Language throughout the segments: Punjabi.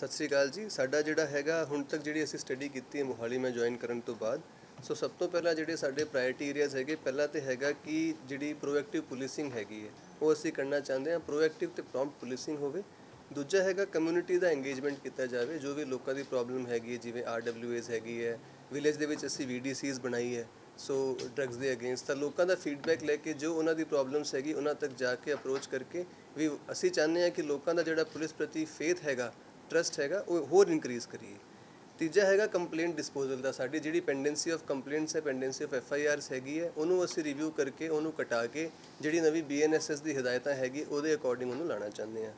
ਸਤਿ ਸ੍ਰੀ ਅਕਾਲ ਜੀ। ਸਾਡਾ ਜਿਹੜਾ ਹੈਗਾ, ਹੁਣ ਤੱਕ ਜਿਹੜੀ ਅਸੀਂ ਸਟੱਡੀ ਕੀਤੀ ਹੈ ਮੋਹਾਲੀ, ਮੈਂ ਜੁਆਇਨ ਕਰਨ ਤੋਂ ਬਾਅਦ। ਸੋ ਸਭ ਤੋਂ ਪਹਿਲਾਂ ਜਿਹੜੇ ਸਾਡੇ ਪ੍ਰਾਇੋਰਟੀ ਏਰੀਆਜ਼ ਹੈਗੇ, ਪਹਿਲਾ ਤੇ ਹੈਗਾ ਕਿ ਜਿਹੜੀ ਪ੍ਰੋਐਕਟਿਵ ਪੁਲਿਸਿੰਗ ਹੈਗੀ ਹੈ, ਉਹ ਅਸੀਂ ਕਰਨਾ ਚਾਹੁੰਦੇ ਹਾਂ। ਪ੍ਰੋਐਕਟਿਵ ਤੇ ਪ੍ਰੌਮਪਟ ਪੁਲਿਸਿੰਗ ਹੋਵੇ। ਦੂਜਾ ਹੈਗਾ ਕਮਿਊਨਿਟੀ ਦਾ ਇੰਗੇਜਮੈਂਟ ਕੀਤਾ ਜਾਵੇ, ਜੋ ਵੀ ਲੋਕਾਂ ਦੀ ਪ੍ਰੋਬਲਮ ਹੈਗੀ ਹੈ, ਜਿਵੇਂ ਆਰਡਬਲਯੂਐਸ ਹੈਗੀ ਹੈ। ਵਿਲੇਜ ਦੇ ਵਿੱਚ ਅਸੀਂ ਵੀਡੀਸੀਜ਼ ਬਣਾਈ ਹੈ। ਸੋ ਡਰੱਗਸ ਦੇ ਅਗੇਂਸਟ ਤਾਂ ਲੋਕਾਂ ਦਾ ਫੀਡਬੈਕ ਲੈ ਕੇ ਜੋ ਉਹਨਾਂ ਦੀ ਪ੍ਰੋਬਲਮਸ ਹੈਗੀ, ਉਹਨਾਂ ਤੱਕ ਜਾ ਕੇ ਅਪਰੋਚ ਕਰਕੇ ਵੀ ਅਸੀਂ ਚਾਹੁੰਦੇ ਹਾਂ ਕਿ ਲੋਕਾਂ ਦਾ ਜਿਹੜਾ ਪੁਲਿਸ ਪ੍ਰਤੀ ਫੇਥ ਹੈਗਾ ਟਰਸਟ ਹੈਗਾ, ਉਹ ਹੋਰ ਇਨਕਰੀਜ਼ ਕਰੀਏ। ਤੀਜਾ ਹੈਗਾ ਕੰਪਲੇਂਟ ਡਿਸਪੋਜ਼ਲ ਦਾ, ਸਾਡੀ ਜਿਹੜੀ ਪੈਂਡੈਂਸੀ ਆਫ ਕੰਪਲੇਂਟਸ ਹੈ pendency of F I Rs ਹੈਗੀ ਹੈ, ਉਹਨੂੰ ਅਸੀਂ ਰਿਵਿਊ ਕਰਕੇ, ਉਹਨੂੰ ਕਟਾ ਕੇ, ਜਿਹੜੀ ਨਵੀਂ ਬੀ ਐਨ ਐਸ ਐਸ ਦੀ ਹਦਾਇਤਾਂ ਹੈਗੀ, ਉਹਦੇ ਅਕੋਰਡਿੰਗ ਉਹਨੂੰ ਲਾਣਾ ਚਾਹੁੰਦੇ ਹਾਂ।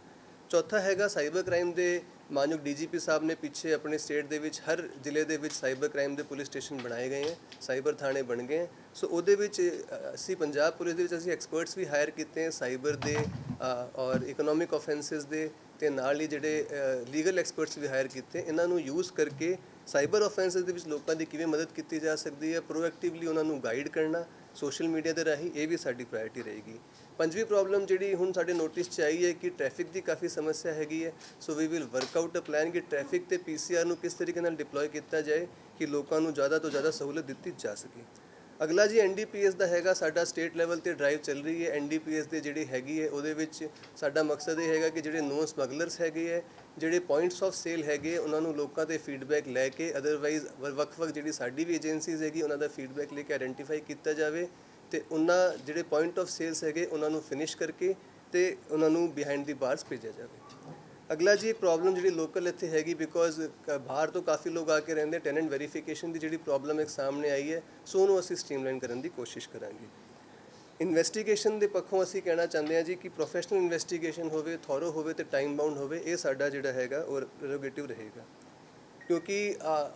ਚੌਥਾ ਹੈਗਾ ਸਾਈਬਰ ਕ੍ਰਾਈਮ ਦੇ, ਮਾਨਯੋਗ ਡੀਜੀਪੀ ਸਾਹਿਬ ਨੇ ਪਿੱਛੇ ਆਪਣੇ ਸਟੇਟ ਦੇ ਵਿੱਚ, ਹਰ ਜ਼ਿਲ੍ਹੇ ਦੇ ਵਿੱਚ ਸਾਈਬਰ ਕ੍ਰਾਈਮ ਦੇ ਪੁਲਿਸ ਸਟੇਸ਼ਨ ਬਣਾਏ ਗਏ ਹੈ ਸਾਈਬਰ ਥਾਣੇ ਬਣ ਗਏ ਹੈ। ਸੋ ਉਹਦੇ ਵਿੱਚ ਅਸੀਂ ਪੰਜਾਬ ਪੁਲਿਸ ਦੇ ਵਿੱਚ, ਅਸੀਂ ਐਕਸਪਰਟਸ ਵੀ ਹਾਇਰ ਕੀਤੇ ਹੈ ਸਾਈਬਰ ਦੇ ਔਰ ਇਕਨੋਮਿਕ ਆਫੈਂਸਸ ਦੇ ਤੇ ਨਾਲ ਹੀ ਜਿਹੜੇ ਲੀਗਲ ਐਕਸਪਰਟਸ ਵੀ ਹਾਇਰ ਕੀਤੇ, ਇਹਨਾਂ ਨੂੰ ਯੂਜ਼ ਕਰਕੇ ਸਾਈਬਰ ਆਫੈਂਸਸ ਦੇ ਵਿੱਚ ਲੋਕਾਂ ਦੀ ਕਿਵੇਂ ਮਦਦ ਕੀਤੀ ਜਾ ਸਕਦੀ ਹੈ ਪ੍ਰੋਐਕਟਿਵਲੀ ਉਹਨਾਂ ਨੂੰ ਗਾਈਡ ਕਰਨਾ ਸੋਸ਼ਲ ਮੀਡੀਆ ਦੇ ਰਾਹੀਂ ਇਹ ਵੀ ਸਾਡੀ ਪ੍ਰਾਇੋਰਟੀ ਰਹੇਗੀ। ਪੰਜਵੀਂ ਪ੍ਰੋਬਲਮ ਜਿਹੜੀ ਹੁਣ ਸਾਡੇ ਨੋਟਿਸ 'ਚ ਆਈ ਹੈ ਕਿ ਟ੍ਰੈਫਿਕ ਦੀ ਕਾਫੀ ਸਮੱਸਿਆ ਹੈਗੀ ਹੈ so we will work out a plan ਕਿ ਟ੍ਰੈਫਿਕ ਤੇ ਪੀਸੀਆਰ ਨੂੰ ਕਿਸ ਤਰੀਕੇ ਨਾਲ ਡਿਪਲੋਏ ਕੀਤਾ ਜਾਏ, ਕਿ ਲੋਕਾਂ ਨੂੰ ਜ਼ਿਆਦਾ ਤੋਂ ਜ਼ਿਆਦਾ ਸਹੂਲਤ ਦਿੱਤੀ ਜਾ ਸਕੇ। ਅਗਲਾ ਜੀ ਐਨਡੀਪੀਐਸ ਦਾ ਹੈਗਾ ਸਾਡਾ ਸਟੇਟ ਲੈਵਲ ਤੇ ਡਰਾਈਵ ਚੱਲ ਰਹੀ ਹੈ। ਐਨਡੀਪੀਐਸ ਦੇ ਜਿਹੜੀ ਹੈਗੀ ਹੈ, ਉਹਦੇ ਵਿੱਚ ਸਾਡਾ ਮਕਸਦ ਇਹ ਹੈਗਾ ਕਿ ਜਿਹੜੇ ਨੋ ਸਮਗਲਰਸ ਹੈਗੇ ਹੈ, ਜਿਹੜੇ ਪੁਆਇੰਟਸ ਆਫ ਸੇਲ ਹੈਗੇ ਉਹਨਾਂ ਨੂੰ ਲੋਕਾਂ ਤੇ ਫੀਡਬੈਕ ਲੈ ਕੇ ਅਦਰਵਾਈਜ਼ ਵੱਖ-ਵੱਖ ਜਿਹੜੀ ਸਾਡੀ ਵੀ ਏਜੰਸੀਜ਼ ਹੈਗੀ, ਉਹਨਾਂ ਦਾ ਫੀਡਬੈਕ ਲੈ ਕੇ ਆਇਡੈਂਟੀਫਾਈ ਕੀਤਾ ਜਾਵੇ ਤੇ ਉਹਨਾਂ ਜਿਹੜੇ ਪੁਆਇੰਟ ਆਫ ਸੇਲਸ ਹੈਗੇ, ਉਹਨਾਂ ਨੂੰ ਫਿਨਿਸ਼ ਕਰਕੇ ਤੇ ਉਹਨਾਂ ਨੂੰ ਬਿਹਾਈਂਡ ਦੀ ਬਾਰਸ ਭੇਜਿਆ ਜਾਵੇ। ਅਗਲਾ ਜੀ ਇੱਕ ਪ੍ਰੋਬਲਮ ਜਿਹੜੀ ਲੋਕਲ ਇੱਥੇ ਹੈਗੀ ਬਿਕੋਜ਼ ਬਾਹਰ ਤੋਂ ਕਾਫੀ ਲੋਕ ਆ ਕੇ ਰਹਿੰਦੇ ਟੈਨੈਂਟ ਵੈਰੀਫਿਕੇਸ਼ਨ ਦੀ ਜਿਹੜੀ ਪ੍ਰੋਬਲਮ ਇੱਕ ਸਾਹਮਣੇ ਆਈ ਹੈ ਸੋ ਉਹਨੂੰ ਅਸੀਂ ਸਟ੍ਰੀਮਲਾਈਨ ਕਰਨ ਦੀ ਕੋਸ਼ਿਸ਼ ਕਰਾਂਗੇ। ਇਨਵੈਸਟੀਗੇਸ਼ਨ ਦੇ ਪੱਖੋਂ ਅਸੀਂ ਕਹਿਣਾ ਚਾਹੁੰਦੇ ਹਾਂ ਜੀ ਕਿ ਪ੍ਰੋਫੈਸ਼ਨਲ ਇਨਵੈਸਟੀਗੇਸ਼ਨ ਹੋਵੇ ਥੋਰੋ ਹੋਵੇ ਤੇ ਟਾਈਮ ਬਾਉਂਡ ਹੋਵੇ, ਇਹ ਸਾਡਾ ਜਿਹੜਾ ਹੈਗਾ ਉਹ ਪ੍ਰੈਰੋਗੇਟਿਵ ਰਹੇਗਾ। ਕਿਉਂਕਿ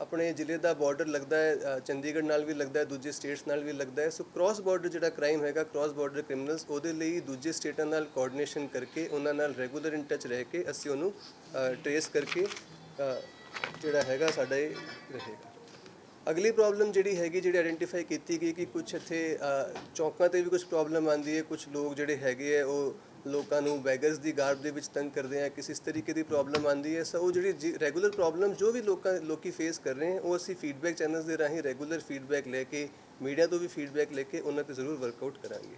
ਆਪਣੇ ਜ਼ਿਲ੍ਹੇ ਦਾ ਬਾਰਡਰ ਲੱਗਦਾ ਹੈ ਚੰਡੀਗੜ੍ਹ ਨਾਲ ਵੀ ਲੱਗਦਾ ਹੈ ਦੂਜੇ ਸਟੇਟਸ ਨਾਲ ਵੀ ਲੱਗਦਾ ਹੈ। ਸੋ ਕ੍ਰਾਸ ਬਾਰਡਰ ਜਿਹੜਾ ਕ੍ਰਾਈਮ ਹੈਗਾ ਕ੍ਰਾਸ ਬਾਰਡਰ ਕ੍ਰਿਮੀਨਲਸ ਉਹਦੇ ਲਈ ਦੂਜੇ ਸਟੇਟਾਂ ਨਾਲ ਕੋਆਰਡੀਨੇਸ਼ਨ ਕਰਕੇ ਉਹਨਾਂ ਨਾਲ ਰੈਗੂਲਰ ਇਨ ਟੱਚ ਰਹਿ ਕੇ ਅਸੀਂ ਉਹਨੂੰ ਟ੍ਰੇਸ ਕਰਕੇ ਜਿਹੜਾ ਹੈਗਾ ਸਾਡਾ ਇਹ ਰਹੇਗਾ। ਅਗਲੀ ਪ੍ਰੋਬਲਮ ਜਿਹੜੀ ਹੈਗੀ ਜਿਹੜੀ ਆਇਡੈਂਟੀਫਾਈ ਕੀਤੀ ਗਈ ਕਿ ਕੁਝ ਇੱਥੇ ਅ, ਚੌਕਾਂ ਤੇ ਵੀ ਕੁਝ ਪ੍ਰੋਬਲਮ ਆਉਂਦੀ ਹੈ ਕੁਝ ਲੋਕ ਜਿਹੜੇ ਹੈਗੇ ਆ ਉਹ ਲੋਕਾਂ ਨੂੰ ਬੈਗਰਸ ਦੀ ਗਾਰਡ ਦੇ ਵਿੱਚ ਤੰਗ ਕਰਦੇ ਆ, ਕਿਸੇ ਇਸ ਤਰੀਕੇ ਦੀ ਪ੍ਰੋਬਲਮ ਆਉਂਦੀ ਹੈ? ਸੋ ਉਹ ਜਿਹੜੀ ਰੈਗੂਲਰ ਪ੍ਰੋਬਲਮ ਜੋ ਵੀ ਲੋਕਾਂ, ਲੋਕੀ ਫੇਸ ਕਰ ਰਹੇ ਹਨ ਉਹ ਅਸੀਂ ਫੀਡਬੈਕ ਚੈਨਲਸ ਦੇ ਰਾਹੀਂ ਰੈਗੂਲਰ ਫੀਡਬੈਕ ਲੈ ਕੇ ਮੀਡੀਆ ਤੋਂ ਵੀ ਫੀਡਬੈਕ ਲੈ ਕੇ ਉਹਨਾਂ ਤੇ ਜ਼ਰੂਰ ਵਰਕਆਊਟ ਕਰਾਂਗੇ।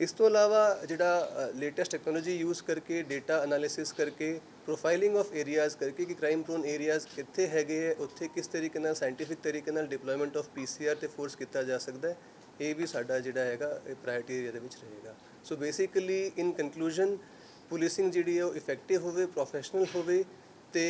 ਇਸ ਤੋਂ ਇਲਾਵਾ ਜਿਹੜਾ ਲੇਟੈਸਟ ਟੈਕਨੋਲੋਜੀ ਯੂਜ਼ ਕਰਕੇ ਡਾਟਾ ਐਨਾਲਿਸਿਸ ਕਰਕੇ ਪ੍ਰੋਫਾਈਲਿੰਗ ਆਫ ਏਰੀਆਜ਼ ਕਰਕੇ ਕਿ ਕ੍ਰਾਈਮ ਪ੍ਰੋਨ ਏਰੀਆਜ਼ ਕਿੱਥੇ ਹੈਗੇ ਹੈ, ਉੱਥੇ ਕਿਸ ਤਰੀਕੇ ਨਾਲ ਸਾਇੰਟੀਫਿਕ ਤਰੀਕੇ ਨਾਲ ਡਿਪਲੋਇਮੈਂਟ ਆਫ ਪੀਸੀਆਰ ਤੇ ਫੋਰਸ ਕੀਤਾ ਜਾ ਸਕਦਾ ਹੈ ਇਹ ਵੀ ਸਾਡਾ ਜਿਹੜਾ ਹੈਗਾ, ਇਹ ਪ੍ਰਾਇੋਰਟੀ ਏਰੀਆ ਦੇ ਵਿੱਚ ਰਹੇਗਾ। So basically in conclusion policing ਜਿਹੜੀ ਹੈ ਉਹ ਇਫੈਕਟਿਵ ਹੋਵੇ ਪ੍ਰੋਫੈਸ਼ਨਲ ਹੋਵੇ ਤੇ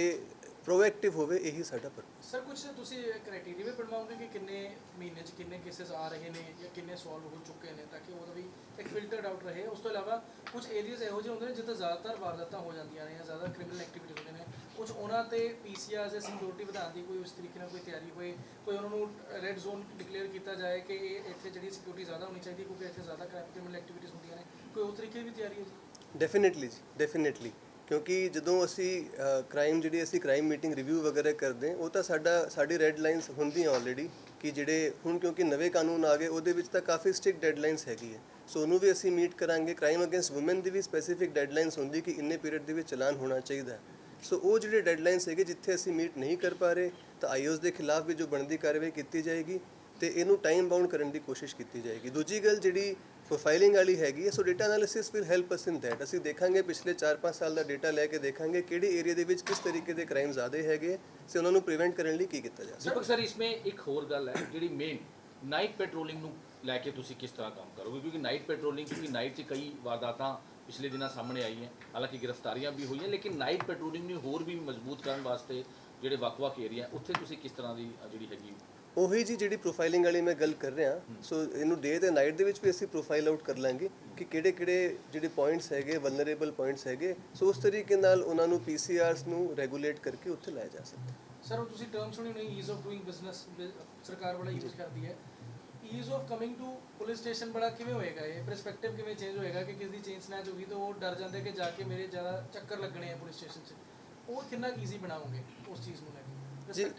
ਪ੍ਰੋਐਕਟਿਵ ਹੋਵੇ, ਇਹੀ ਸਾਡਾ ਪਰਪਸ ਸਰ ਕੁਝ ਤੁਸੀਂ ਕ੍ਰਾਈਟੇਰੀਆ ਵੀ ਬਣਵਾਓਗੇ ਕਿ ਕਿੰਨੇ ਮਹੀਨੇ 'ਚ ਕਿੰਨੇ ਕੇसेस ਆ ਰਹੇ ਨੇ ਜਾਂ ਕਿੰਨੇ ਸੋਲਵ ਹੋ ਚੁੱਕੇ ਨੇ ਤਾਂ ਕਿ ਉਹਦਾ ਵੀ ਇੱਕ ਫਿਲਟਰਡ ਆਊਟ ਰਹੇ? ਉਸ ਤੋਂ ਇਲਾਵਾ ਕੁਝ ਏਰੀਆਜ਼ ਇਹੋ ਜਿਹੇ ਹੁੰਦੇ ਨੇ ਜਿੱਥੇ ਜ਼ਿਆਦਾਤਰ ਵਾਰਦਾਤਾਂ ਹੋ ਜਾਂਦੀਆਂ ਨੇ ਜਾਂ ਜ਼ਿਆਦਾ ਕ੍ਰਿਮੀਨਲ ਐਕਟੀਵਿਟੀ ਹੁੰਦੇ ਨੇ। ਕੁਝ ਉਹਨਾਂ ਤੇ ਪੀਸੀਆਰ ਜਾਂ ਸਿਕਿਉਰਿਟੀ ਵਧਾਉਣ ਦੀ ਕੋਈ ਉਸ ਤਰੀਕੇ ਨਾਲ ਕੋਈ ਤਿਆਰੀ ਹੋਏ, ਕੋਈ ਉਹਨਾਂ ਨੂੰ ਰੈੱਡ ਜ਼ੋਨ ਡਿਕਲੇਅਰ ਕੀਤਾ ਜਾਏ ਕਿ ਇਹ ਇੱਥੇ ਜਿਹੜੀ ਸਿਕਿਉਰਿਟੀ ਜ਼ਿਆਦਾ ਹੋਣੀ ਚਾਹੀਦੀ ਕਿਉਂਕਿ ਇੱਥੇ ਜ਼ਿਆਦਾ ਕ੍ਰਿਮੀਨਲ ਐਕਟੀਵਿਟੀਜ਼ ਹੁੰਦੀਆਂ ਨੇ, ਕੋਈ ਉਸ ਤਰੀਕੇ ਦੀ ਤਿਆਰੀ ਹੈ ਡੈਫੀਨਿਟਲੀ ਜੀ ਡੈਫੀਨਿਟਲੀ ਕਿਉਂਕਿ ਜਦੋਂ ਅਸੀਂ ਕ੍ਰਾਈਮ ਜਿਹੜੀ ਅਸੀਂ ਕ੍ਰਾਈਮ ਮੀਟਿੰਗ ਰਿਵਿਊ ਵਗੈਰਾ ਕਰਦੇ ਹਾਂ ਉਹ ਤਾਂ ਸਾਡਾ, ਸਾਡੀ ਰੈੱਡ ਲਾਈਨਸ ਹੁੰਦੀਆਂ ਆਲਰੇਡੀ ਕਿ ਜਿਹੜੇ ਹੁਣ ਕਿਉਂਕਿ ਨਵੇਂ ਕਾਨੂੰਨ ਆ ਗਏ, ਉਹਦੇ ਵਿੱਚ ਤਾਂ ਕਾਫੀ ਸਟ੍ਰਿਕਟ ਡੈਡਲਾਈਨਸ ਹੈਗੀ ਹੈ। ਸੋ ਉਹਨੂੰ ਵੀ ਅਸੀਂ ਮੀਟ ਕਰਾਂਗੇ ਕ੍ਰਾਈਮ ਅਗੇਂਸਟ ਔਮਨ ਦੀ ਵੀ ਸਪੈਸੀਫਿਕ ਡੈਡਲਾਈਨਸ ਹੁੰਦੀ ਕਿ ਇੰਨੇ ਪੀਰੀਅਡ ਦੇ ਵਿੱਚ ਚਲਾਨ ਹੋਣਾ ਚਾਹੀਦਾ ਸੋ ਉਹ ਜਿਹੜੇ ਡੈਡਲਾਈਨਸ ਹੈਗੇ ਜਿੱਥੇ ਅਸੀਂ ਮੀਟ ਨਹੀਂ ਕਰ ਪਾ ਰਹੇ, ਤਾਂ ਆਈਓਸ ਦੇ ਖਿਲਾਫ ਵੀ ਜੋ ਬਣਦੀ ਕਾਰਵਾਈ ਕੀਤੀ ਜਾਏਗੀ ਤੇ ਇਹਨੂੰ ਟਾਈਮ ਬਾਉਂਡ ਕਰਨ ਦੀ ਕੋਸ਼ਿਸ਼ ਕੀਤੀ ਜਾਏਗੀ। ਦੂਜੀ ਗੱਲ ਜਿਹੜੀ ਪ੍ਰੋਫਾਈਲਿੰਗ ਵਾਲੀ ਹੈਗੀ ਹੈ so data analysis will help us in that ਅਸੀਂ ਦੇਖਾਂਗੇ ਪਿਛਲੇ 4-5 ਸਾਲ ਦਾ ਡਾਟਾ ਲੈ ਕੇ ਦੇਖਾਂਗੇ ਕਿਹੜੇ ਏਰੀਆ ਦੇ ਵਿੱਚ ਕਿਸ ਤਰੀਕੇ ਦੇ ਕ੍ਰਾਈਮ ਜ਼ਿਆਦਾ ਹੈਗੇ ਸੇ ਉਹਨਾਂ ਨੂੰ ਪ੍ਰੀਵੈਂਟ ਕਰਨ ਲਈ ਕੀ ਕੀਤਾ ਜਾ ਸਕਦਾ। ਦੀਪਕ ਸਰ ਇਸਮੇ ਇੱਕ ਹੋਰ ਗੱਲ ਹੈ, ਜਿਹੜੀ ਮੇਨ ਨਾਈਟ ਪੈਟਰੋਲਿੰਗ ਨੂੰ ਲੈ ਕੇ ਤੁਸੀਂ ਕਿਸ ਤਰ੍ਹਾਂ ਕੰਮ ਕਰੋਗੇ? ਕਿਉਂਕਿ ਨਾਈਟ ਪੈਟਰੋਲਿੰਗ ਕਿਉਂਕਿ ਨਾਈਟ 'ਚ ਕਈ ਵਾਰਦਾਤਾਂ ਪਿਛਲੇ ਦਿਨਾਂ ਸਾਹਮਣੇ ਆਈਆਂ ਹਾਲਾਂਕਿ ਗ੍ਰਿਫਤਾਰੀਆਂ ਵੀ ਹੋਈਆਂ ਲੇਕਿਨ ਨਾਈਟ ਪੈਟਰੋਲਿੰਗ ਨੂੰ ਹੋਰ ਵੀ ਮਜ਼ਬੂਤ ਕਰਨ ਵਾਸਤੇ ਜਿਹੜੇ ਵੱਖ-ਵੱਖ ਏਰੀਆ ਉੱਥੇ ਤੁਸੀਂ ਕਿਸ ਤਰ੍ਹਾਂ ਦੀ ਜਿਹੜੀ ਹੈਗੀ? ਉਹੀ ਜੀ ਜਿਹੜੀ ਪ੍ਰੋਫਾਈਲਿੰਗ ਵਾਲੀ ਮੈਂ ਗੱਲ ਕਰ ਰਿਹਾ। ਸੋ ਇਹਨੂੰ ਡੇ ਤੇ ਨਾਈਟ ਦੇ ਵਿੱਚ ਵੀ ਅਸੀਂ ਪ੍ਰੋਫਾਈਲ ਆਊਟ ਕਰ ਲਾਂਗੇ ਕਿ ਕਿਹੜੇ ਕਿਹੜੇ ਜਿਹੜੇ ਪੁਆਇੰਟਸ ਹੈਗੇ ਵਲਨਰੇਬਲ ਪੁਆਇੰਟਸ ਹੈਗੇ। ਸੋ ਉਸ ਤਰੀਕੇ ਨਾਲ ਉਹਨਾਂ ਨੂੰ ਪੀਸੀਆਰਸ ਨੂੰ ਰੈਗੂਲੇਟ ਕਰਕੇ ਉੱਥੇ ਲਾਇਆ ਜਾ ਸਕਦਾ ਸਰ ਉਹ ਤੁਸੀਂ ਟਰਮ ਸੁਣੀ ਹੋਣੀ ਈਜ਼ ਆਫ ਡੂਇੰਗ ਬਿਜ਼ਨਸ ਸਰਕਾਰ ਬੜਾ ਯੂਜ਼ ਕਰਦੀ ਹੈ। Ease of coming to police station ਬੜਾ ਕਿਵੇਂ ਹੋਏਗਾ? ਇਹ ਪਰਸਪੈਕਟਿਵ ਕਿਵੇਂ ਚੇਂਜ ਹੋਏਗਾ ਕਿ ਕਿਸੇ ਦੀ ਚੇਨ ਸਨੈਚ ਹੋ ਗਈ ਤਾਂ ਉਹ ਡਰ ਜਾਂਦੇ ਕਿ ਜਾ ਕੇ ਮੇਰੇ ਜ਼ਿਆਦਾ ਚੱਕਰ ਲੱਗਣੇ ਆ ਪੁਲਿਸ ਸਟੇਸ਼ਨ 'ਚ। ਉਹ ਕਿੰਨਾ ਈਜ਼ੀ ਬਣਾਓਗੇ ਉਸ ਚੀਜ਼ ਨੂੰ ਲੈ ਕੇ?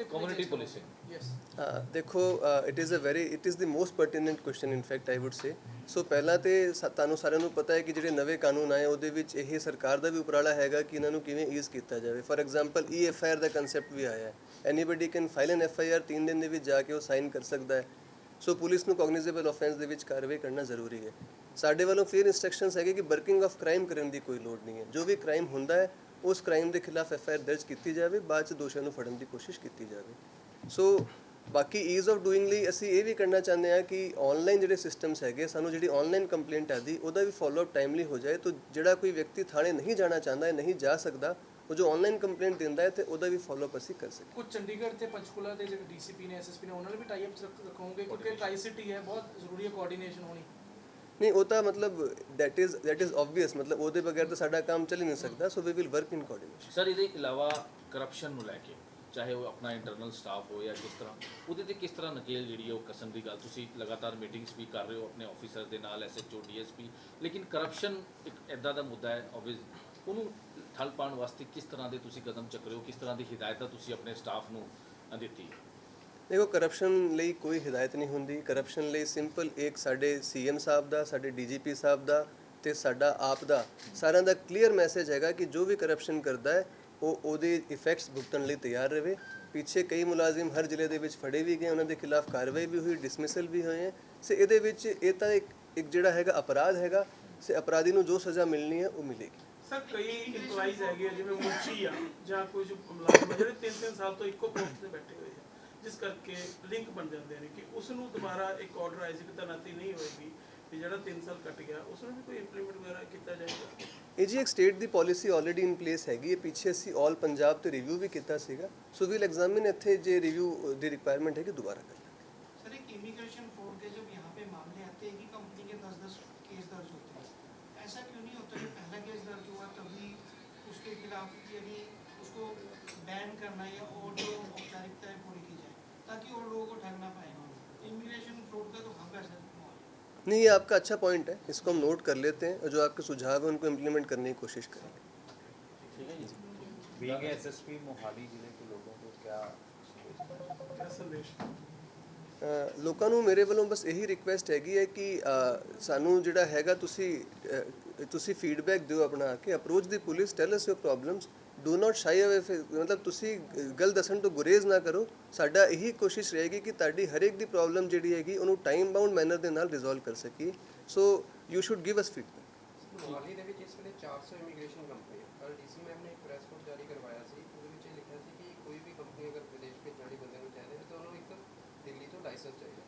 ਕਮਿਊਨਿਟੀ ਪੁਲਿਸਿੰਗ ਯੈਸ ਹਾਂ ਦੇਖੋ it is a very it is the most pertinent question in fact I would say so ਪਹਿਲਾਂ ਤੇ ਤੁਹਾਨੂੰ ਸਾਰਿਆਂ ਨੂੰ ਪਤਾ ਹੈ ਕਿ ਜਿਹੜੇ ਨਵੇਂ ਕਾਨੂੰਨ ਆਏ ਉਹਦੇ ਵਿੱਚ ਇਹ ਸਰਕਾਰ ਦਾ ਵੀ ਉਪਰਾਲਾ ਹੈਗਾ ਕਿ ਇਹਨਾਂ ਨੂੰ ਕਿਵੇਂ ਈਜ਼ ਕੀਤਾ ਜਾਵੇ। For example E F I R the concept ਵੀ ਆਇਆ ਹੈ। Anybody can file an F I R 3 ਦਿਨ ਦੇ ਵਿੱਚ ਜਾ ਕੇ ਉਹ ਸਾਈਨ ਕਰ ਸਕਦਾ ਹੈ। ਸੋ ਪੁਲਿਸ ਨੂੰ ਕੌਗਨੀਜ਼ੇਬਲ ਆਫੈਂਸ ਦੇ ਵਿੱਚ ਕਾਰਵਾਈ ਕਰਨਾ ਜ਼ਰੂਰੀ ਹੈ। ਸਾਡੇ ਵੱਲੋਂ ਫਿਰ ਇਨਸਟਰਕਸ਼ਨਸ ਹੈਗੇ ਕਿ ਵਰਕਿੰਗ ਆਫ ਕ੍ਰਾਈਮ ਕਰਨ ਦੀ ਕੋਈ ਲੋੜ ਨਹੀਂ ਹੈ। ਜੋ ਵੀ ਕ੍ਰਾਈਮ ਹੁੰਦਾ ਹੈ, ਉਸ ਕ੍ਰਾਈਮ ਦੇ ਖਿਲਾਫ ਐਫ ਆਈ ਆਰ ਦਰਜ ਕੀਤੀ ਜਾਵੇ, ਬਾਅਦ ਚ ਦੋਸ਼ੀਆਂ ਨੂੰ ਫੜਨ ਦੀ ਕੋਸ਼ਿਸ਼ ਕੀਤੀ ਜਾਵੇ। ਸੋ ਬਾਕੀ ਈਜ਼ ਆਫ ਡੂਇੰਗ ਲਈ ਅਸੀਂ ਇਹ ਵੀ ਕਰਨਾ ਚਾਹੁੰਦੇ ਹਾਂ ਕਿ ਆਨਲਾਈਨ ਜਿਹੜੇ ਸਿਸਟਮਸ ਹੈਗੇ ਸਾਨੂੰ ਜਿਹੜੀ ਆਨਲਾਈਨ ਕੰਪਲੇਂਟ ਆਦੀ ਉਹਦਾ ਵੀ ਫਾਲੋ ਅਪ ਟਾਈਮਲੀ ਹੋ ਜਾਏ, ਤਾਂ ਜਿਹੜਾ ਕੋਈ ਵਿਅਕਤੀ ਥਾਣੇ ਨਹੀਂ ਜਾਣਾ ਚਾਹੁੰਦਾ ਹੈ ਨਹੀਂ ਜਾ ਸਕਦਾ ਉਹ ਜੋ ਆਨਲਾਈਨ ਕੰਪਲੇਂਟ ਦਿੰਦਾ ਹੈ ਤੇ ਉਹਦਾ ਵੀ ਫਾਲੋ ਅਪ ਅਸੀਂ ਕਰ ਸਕੀਏ। ਕੁਝ ਚੰਡੀਗੜ੍ਹ ਤੇ ਪੰਚਕੂਲਾ ਦੇ ਜਿਹੜੇ ਡੀਸੀਪੀ ਨੇ ਐਸਐਸਪੀ ਨੇ ਉਹਨਾਂ ਨੇ ਵੀ ਟਾਈ ਅਪਸ ਰੱਖੋਗੇ ਕਿਉਂਕਿ ਟ੍ਰਾਈ ਸਿਟੀ ਹੈ ਬਹੁਤ ਜ਼ਰੂਰੀ ਹੈ ਕੋਆਰਡੀਨੇਸ਼ਨ ਹੋਣੀ। ਨਹੀਂ ਉਹ ਤਾਂ ਮਤਲਬ that is that is obvious ਮਤਲਬ ਉਹਦੇ ਬਗੈਰ ਤਾਂ ਸਾਡਾ ਕੰਮ ਚੱਲ ਹੀ ਨਹੀਂ ਸਕਦਾ so we will work in coordination sir ਇਹਦੇ ਇਲਾਵਾ ਕਰਪਸ਼ਨ ਨੂੰ ਲੈ ਕੇ ਚਾਹੇ ਉਹ ਆਪਣਾ ਇੰਟਰਨਲ ਸਟਾਫ ਹੋ ਜਾਂ ਕਿਸ ਤਰ੍ਹਾਂ ਉਹਦੇ ਤੇ ਕਿਸ ਤਰ੍ਹਾਂ ਨਕੇਲ ਜਿਹੜੀ ਹੈ ਉਹ ਕਸਣ ਦੀ ਗੱਲ ਤੁਸੀਂ ਲਗਾਤਾਰ ਮੀਟਿੰਗਸ ਵੀ ਕਰ ਰਹੇ ਹੋ ਆਪਣੇ ਆਫੀਸਰ ਦੇ ਨਾਲ ਐਸਐਚਓ ਡੀਐਸਪੀ ਲੇਕਿਨ ਕਰਪਸ਼ਨ ਇੱਕ ਐਦਾਂ ਦਾ ਮੁੱਦਾ ਹੈ ਆਬਵੀਅਸ ਉਹਨੂੰ ਠੱਲ ਪਾਉਣ ਵਾਸਤੇ ਕਿਸ ਤਰ੍ਹਾਂ ਦੇ ਤੁਸੀਂ ਕਦਮ ਚੱਕ ਰਹੇ ਹੋ? ਕਿਸ ਤਰ੍ਹਾਂ ਦੀ ਹਦਾਇਤਾਂ ਤੁਸੀਂ ਆਪਣੇ ਸਟਾਫ ਨੂੰ ਦਿੱਤੀ? ਦੇਖੋ ਕਰਪਸ਼ਨ ਲਈ ਕੋਈ ਹਦਾਇਤ ਨਹੀਂ ਹੁੰਦੀ। ਕਰਪਸ਼ਨ ਲਈ ਸਿੰਪਲ ਇੱਕ ਸਾਡੇ ਸੀਐਮ ਸਾਹਿਬ ਦਾ, ਸਾਡੇ ਡੀਜੀਪੀ ਸਾਹਿਬ ਦਾ ਤੇ ਸਾਡਾ ਆਪ ਦਾ ਸਾਰਿਆਂ ਦਾ ਕਲੀਅਰ ਮੈਸੇਜ ਹੈਗਾ ਕਿ ਜੋ ਵੀ ਕਰਪਸ਼ਨ ਕਰਦਾ ਹੈ, ਉਹ ਉਹਦੇ ਇਫੈਕਟਸ ਭੁਗਤਣ ਲਈ ਤਿਆਰ ਰਹੇ। ਪਿੱਛੇ ਕਈ ਮੁਲਾਜ਼ਮ ਹਰ ਜ਼ਿਲ੍ਹੇ ਦੇ ਵਿੱਚ ਫੜੇ ਵੀ ਗਏ, ਉਹਨਾਂ ਦੇ ਖਿਲਾਫ ਕਾਰਵਾਈ ਵੀ ਹੋਈ ਡਿਸਮਿਸਲ ਵੀ ਹੋਏ ਹੈ। ਸੇ ਇਹਦੇ ਵਿੱਚ ਇਹ ਤਾਂ ਇੱਕ ਇੱਕ ਜਿਹੜਾ ਹੈਗਾ ਅਪਰਾਧ ਹੈਗਾ ਸੇ ਅਪਰਾਧੀ ਨੂੰ ਜੋ ਸਜ਼ਾ ਮਿਲਣੀ ਹੈ, ਉਹ ਮਿਲੇਗੀ। ਸਰ ਕਈ ਇੰਪਲਾਈਜ਼ ਹੈਗੇ ਆ, ਜਿਵੇਂ ਮੁੱਚੀ ਆ ਜਾਂ ਕੁਝ ਮੁਲਾਜ਼ਮ ਜਿਹੜੇ 3-3 ਸਾਲ ਤੋਂ ਇੱਕੋ ਪੋਸਟ ਤੇ ਬੈਠੇ ਹੋਏ ਆ ਜਿਸ ਕਰਕੇ ਲਿੰਕ ਬਣ ਜਾਂਦੇ ਨੇ ਕਿ ਉਸ ਨੂੰ ਦੁਬਾਰਾ ਇੱਕ ਆਰਡਰ ਆਇਆ ਸੀ ਕਿ ਤੈਨਾਤੀ ਨਹੀਂ ਹੋਏਗੀ ਤੇ ਜਿਹੜਾ 3 ਸਾਲ ਕੱਟ ਗਿਆ ਉਸ ਨੂੰ ਵੀ ਕੋਈ ਇੰਪਲੀਮੈਂਟ ਵਗੈਰਾ ਕੀਤਾ ਜਾਏਗਾ? ਇਹ ਜੀ ਇੱਕ ਸਟੇਟ ਦੀ ਪਾਲਿਸੀ ਆਲਰੇਡੀ ਇਨ ਪਲੇਸ ਹੈਗੀ ਹੈ ਪਿੱਛੇ ਅਸੀਂ ਆਲ ਪੰਜਾਬ ਤੇ ਰਿਵਿਊ ਵੀ ਕੀਤਾ ਸੀਗਾ ਸੋ ਵੀਲ ਐਗਜ਼ਾਮਿਨ ਇੱਥੇ ਜੇ ਰਿਵਿਊ ਦੀ ਰਿਕੁਆਇਰਮੈਂਟ ਹੈ ਕਿ ਦੁਬਾਰਾ ਕਰਾਂਗੇ ਸਰ ਇੱਕ ਇਮੀਗ੍ਰੇਸ਼ਨ उसके खिलाफ यानी उसको बैन करना या और जो औपचारिकताएं पूरी की जाए ताकि और लोगों को ठग ना पाए इमिग्रेशन फ्रॉड का तो हम ऐसा माहौल है नहीं ये आपका अच्छा पॉइंट है इसको हम नोट कर लेते हैं और जो आपके सुझाव है उनको इम्प्लीमेंट करने की कोशिश करेंगे ਠੀਕ ਹੈ ਜੀ बीइंग एसएसपी मोहाली जिले के लोगों को क्या ਕਿਆ ਸੰਦੇਸ਼ ਅ, ਲੋਕਾਂ ਨੂੰ ਮੇਰੇ ਵੱਲੋਂ ਬਸ ਇਹੀ ਰਿਕੁਐਸਟ ਹੈਗੀ ਹੈ ਕਿ ਅ, ਸਾਨੂੰ ਜਿਹੜਾ ਹੈਗਾ ਤੁਸੀਂ ਅ, ਤੁਸੀਂ ਫੀਡਬੈਕ ਦਿਓ ਆਪਣਾ ਆ ਕੇ approach the police tell us your problems do not shy away ਮਤਲਬ ਤੁਸੀਂ ਗੱਲ ਦੱਸਣ ਤੋਂ ਗੁਰੇਜ਼ ਨਾ ਕਰੋ। ਸਾਡਾ ਇਹੀ ਕੋਸ਼ਿਸ਼ ਰਹੇਗੀ ਕਿ ਤੁਹਾਡੀ ਹਰੇਕ ਦੀ ਪ੍ਰੋਬਲਮ ਜਿਹੜੀ ਹੈਗੀ, ਉਹਨੂੰ ਟਾਈਮ ਬਾਉਂਡ ਮੈਨਰ ਦੇ ਨਾਲ ਰਿਜ਼ੋਲਵ ਕਰ ਸਕੀਏ। So you should give us feedback Mohali ਦੇ ਵਿੱਚ ਇਸ ਵੇਲੇ 400 ਇਮੀਗ੍ਰੇਸ਼ਨ ਕੰਪਨੀ ਕੱਲ ਡੀਸੀ ਮੈਮ ਨੇ ਇੱਕ ਪ੍ਰੈਸ ਨੋਟ ਜਾਰੀ ਕਰਵਾਇਆ ਸੀ। ਉਹਦੇ ਵਿੱਚ ਇਹ ਲਿਖਿਆ ਸੀ ਕਿ ਕੋਈ ਵੀ ਕੰਪਨੀ ਅਗਰ ਵਿਦੇਸ਼ ਭੇਜਣ ਵਾਲੀ ਬੰਦੇ ਨੂੰ ਚਾਹੀਦੇ ਤਾਂ ਉਹਨੂੰ ਇੱਕ ਦਿੱਲੀ ਤੋਂ ਲਾਇਸੈਂਸ ਚਾਹੀਦਾ।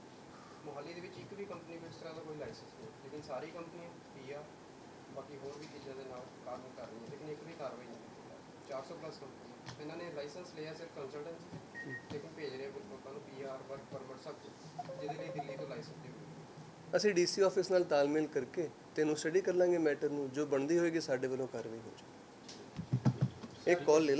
ਮੋਹਾਲੀ ਦੇ ਵਿੱਚ ਇੱਕ ਵੀ ਕੰਪਨੀ ਵਿੱਚ ਇਸ ਤਰ੍ਹਾਂ ਦਾ ਕੋਈ ਲਾਇਸੈਂਸ ਨਹੀਂ ਲੇਕਿਨ ਸਾਰੀ ਕੰਪਨੀਆਂ ਪੀਆ ਬਾਕੀ ਹੋਰ ਵੀ ਚੀਜ਼ਾਂ ਦੇ ਨਾਲ ਕੰਮ ਕਰ ਰਹੀਆਂ ਲੇਕਿਨ ਇੱਕ ਵੀ ਕਾਰਵਾਈ ਨਹੀਂ ਕੀਤੀ ਜਾ ਰਹੀ। 400 ਪਲੱਸ ਕੰਪਨੀ ਇਹਨਾਂ ਨੇ ਲਾਇਸੈਂਸ ਲਿਆ ਸਿਰਫ ਕੰਸਲਟੈਂਸੀ ਲੇਕਿਨ ਭੇਜ ਰਹੇ ਲੋਕਾਂ ਨੂੰ ਪੀਆਰ ਵਰਕ ਪਰਮਿਟ ਸਭ ਕੁਛ, ਜਿਹਦੇ ਲਈ ਦਿੱਲੀ ਤੋਂ ਲਾਇਸੈਂਸ ਦੀ ਅਸੀਂ ਡੀਸੀ ਆਫਿਸ ਨਾਲ ਤਾਲਮੇਲ ਕਰਕੇ ਤੈਨੂੰ ਸਟੱਡੀ ਕਰ ਲਾਂਗੇ ਮੈਟਰ ਨੂੰ, ਜੋ ਬਣਦੀ ਹੋਏਗੀ ਸਾਡੇ ਵੱਲੋਂ ਕਾਰਵਾਈ ਹੋ ਜਾਏਗੀ ਇੱਕ ਕਾਲ ਲੈ ਲਾਂ।